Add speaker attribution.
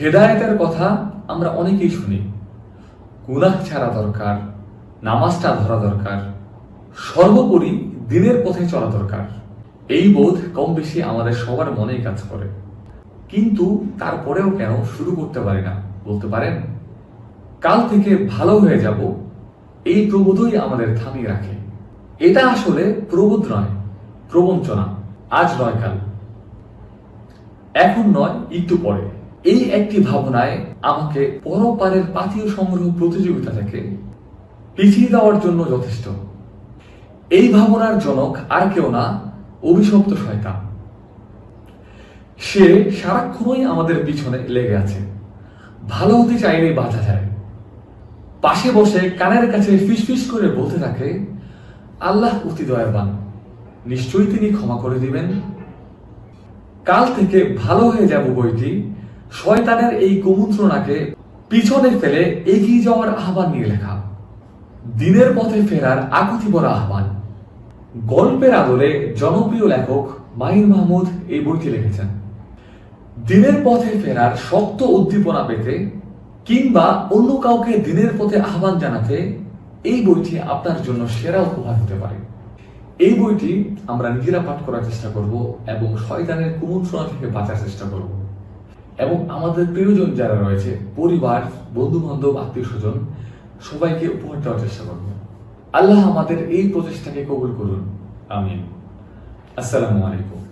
Speaker 1: হেদায়েতের কথা আমরা অনেকেই শুনি। গুনাহ ছাড়া দরকার, নামাজটা ধরা দরকার, সর্বোপরি দিনের পথে চলা দরকার। এই বোধ কম বেশি আমাদের সবার মনেই কাজ করে। কিন্তু তারপরেও কেন শুরু করতে পারি না, বলতে পারেন? কাল থেকে ভালো হয়ে যাব, এই প্রবোধই আমাদের থামিয়ে রাখে। এটা আসলে প্রবোধ নয়, প্রবঞ্চনা, আজ নয় কাল। এখন নয়, একটু পরে। এই একটি ভাবনায় আমাকে পরপারের পাতীয় সংগ্রহ প্রতিযোগিতা থেকে পিছিয়ে দেওয়ার জন্য যথেষ্ট। এই ভাবনার জনক আর কেউ না, অভিশপ্ত শয়তান। সে সারাক্ষণই আমাদের পিছনে লেগে আছে। ভালো হতে চাইলেই বাধা যায়। পাশে বসে কানের কাছে ফিসফিস করে বলতে থাকে, আল্লাহ অতি দয়াবান, নিশ্চয়ই তিনি ক্ষমা করে দিবেন। কাল থেকে ভালো হয়ে যাব বইটি শয়তানের এই কুমন্ত্রণাকে পিছনে ফেলে এগিয়ে যাওয়ার আহ্বান নিয়ে লেখা। দিনের পথে ফেরার আকুতি বড় আহ্বান। গল্পের আদলে জনপ্রিয় লেখক মাহির মাহমুদ এই বইটি লিখেছেন। দিনের পথে ফেরার শক্ত উদ্দীপনা পেতে কিংবা অন্য কাউকে দিনের পথে আহ্বান জানাতে এই বইটি আপনার জন্য সেরা উপহার হতে পারে। এই বইটি আমরা নিজেরা পাঠ করার চেষ্টা করব এবং শয়তানের কুমন্ত্রণা থেকে বাঁচার চেষ্টা করব। এবং আমাদের প্রিয়জন যারা রয়েছে, পরিবার বন্ধু বান্ধব আত্মীয় স্বজন সবাইকে উপহার দেওয়ার চেষ্টা করব। আল্লাহ আমাদের এই প্রচেষ্টাকে কবুল করুন। আমিন। আসসালামু আলাইকুম।